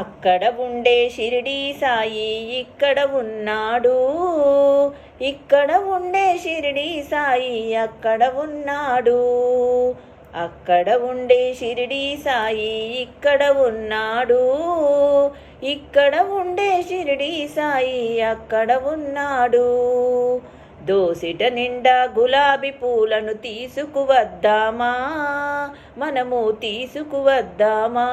అక్కడ ఉండే షిరిడి సాయి ఇక్కడ ఉన్నాడు. ఇక్కడ ఉండే షిరిడి సాయి అక్కడ ఉన్నాడు. అక్కడ ఉండే షిరిడి సాయి ఇక్కడ ఉన్నాడు. ఇక్కడ ఉండే షిరిడి సాయి అక్కడ ఉన్నాడు. దోసిట నిండా గులాబీ పూలను తీసుకువద్దామా? మనము తీసుకువద్దామా?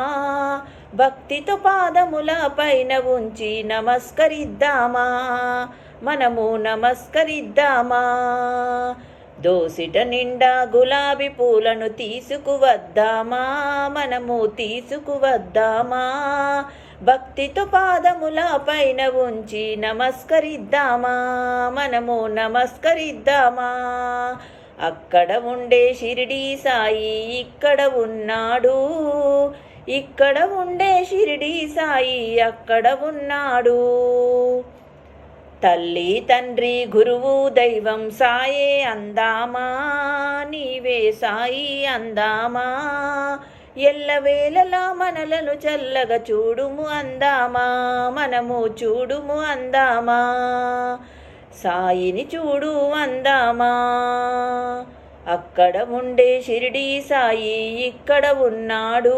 భక్తితో పాదముల పైన ఉంచి నమస్కరిద్దామా? మనము నమస్కరిద్దామా? దోసిట నిండా గులాబీ పూలను తీసుకువద్దామా? మనము తీసుకువద్దామా? భక్తితో పాదముల పైన ఉంచి నమస్కరిద్దామా? మనము నమస్కరిద్దామా? అక్కడ ఉండే షిరిడి సాయి ఇక్కడ ఉన్నాడు. ఇక్కడ ఉండే షిరిడి సాయి అక్కడ ఉన్నాడు. తల్లి తండ్రి గురువు దైవం సాయే అందామా? నీవే సాయి అందామా? ఎల్లవేళలా మనలను చల్లగా చూడుము అందామా మనము చూడుము అందామా. సాయిని చూడు అందామా. అక్కడ ఉండే షిరిడి సాయి ఇక్కడ ఉన్నాడు.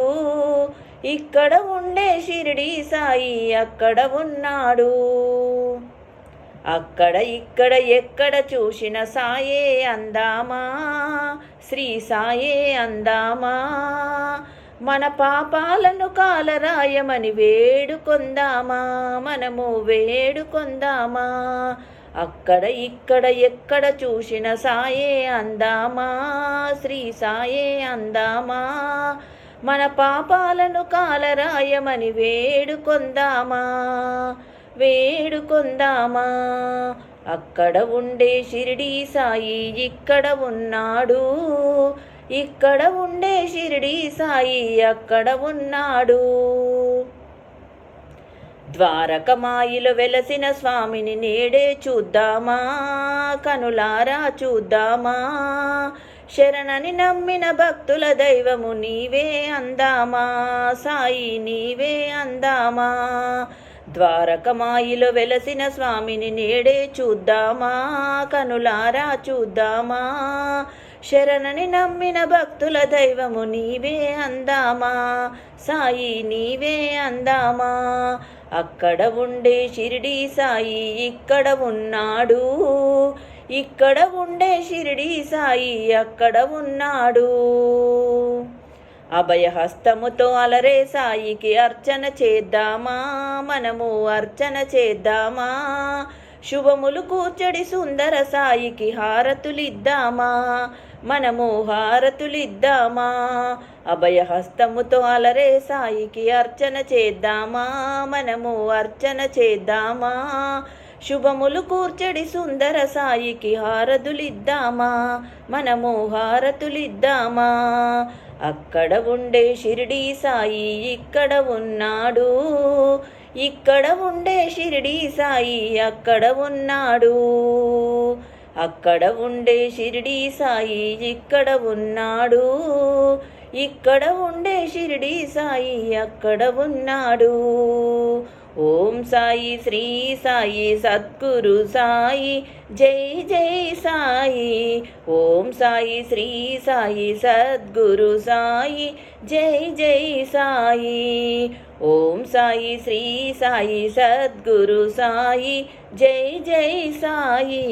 ఇక్కడ ఉండే షిరిడి సాయి అక్కడ ఉన్నాడు. అక్కడ ఇక్కడ ఎక్కడ చూసిన సాయే అందామా? శ్రీ సాయే అందామా? మన పాపాలను కాలరాయమని వేడుకొందామా? మనము వేడుకొందామా? అక్కడ ఇక్కడ ఎక్కడ చూసిన సాయే అందామా? శ్రీ సాయే అందామా? మన పాపాలను కాలరాయమని వేడుకొందామా? వేడుకొందామా? అక్కడ ఉండే షిరిడి సాయి ఇక్కడ ఉన్నాడు. ఇక్కడ ఉండే షిరిడి సాయి అక్కడ ఉన్నాడు. ద్వారకమాయిలో వెలసిన స్వామిని నేడే చూద్దామా? కనులారా చూద్దామా? శరణని నమ్మిన భక్తుల దైవము నీవే అందామా? సాయి నీవే అందామా? ద్వారకమాయిలో వెలసిన స్వామిని నేడే చూద్దామా కనులారా చూద్దామా. శరణని నమ్మిన భక్తుల దైవము నీవే అందామా సాయి నీవే అందామా. అక్కడ ఉండే షిరిడి సాయి ఇక్కడ ఉన్నాడు ఇక్కడ ఉండే షిరిడి సాయి అక్కడ ఉన్నాడు. అభయహస్తముతో అలరే సాయికి అర్చన చేద్దామా? మనము అర్చన చేద్దామా? శుభములు కూర్చడి సుందర సాయికి హారతులిద్దామా? మనము హారతులిద్దామా? అభయహస్తముతో అలరే సాయికి అర్చన చేద్దామా? మనము అర్చన చేద్దామా? శుభములు కూర్చడి సుందర సాయికి హారతులిద్దామా? మనము హారతులిద్దామా? అక్కడ ఉండే షిరిడి సాయి ఇక్కడ ఉన్నాడు. ఇక్కడ ఉండే షిరిడి సాయి అక్కడ ఉన్నాడు. అక్కడ ఉండే షిరిడి సాయి ఇక్కడ ఉన్నాడు. ఇక్కడ ఉండే షిరిడి సాయి అక్కడ ఉన్నాడు. ఓం సాయి శ్రీ సాయి సద్గురు సాయి జై జై సాయి ఓం సాయి శ్రీ సాయి సద్గురు సాయి జై జై సాయి ఓం సాయి శ్రీ సాయి సద్గురు సాయి జై జై సాయి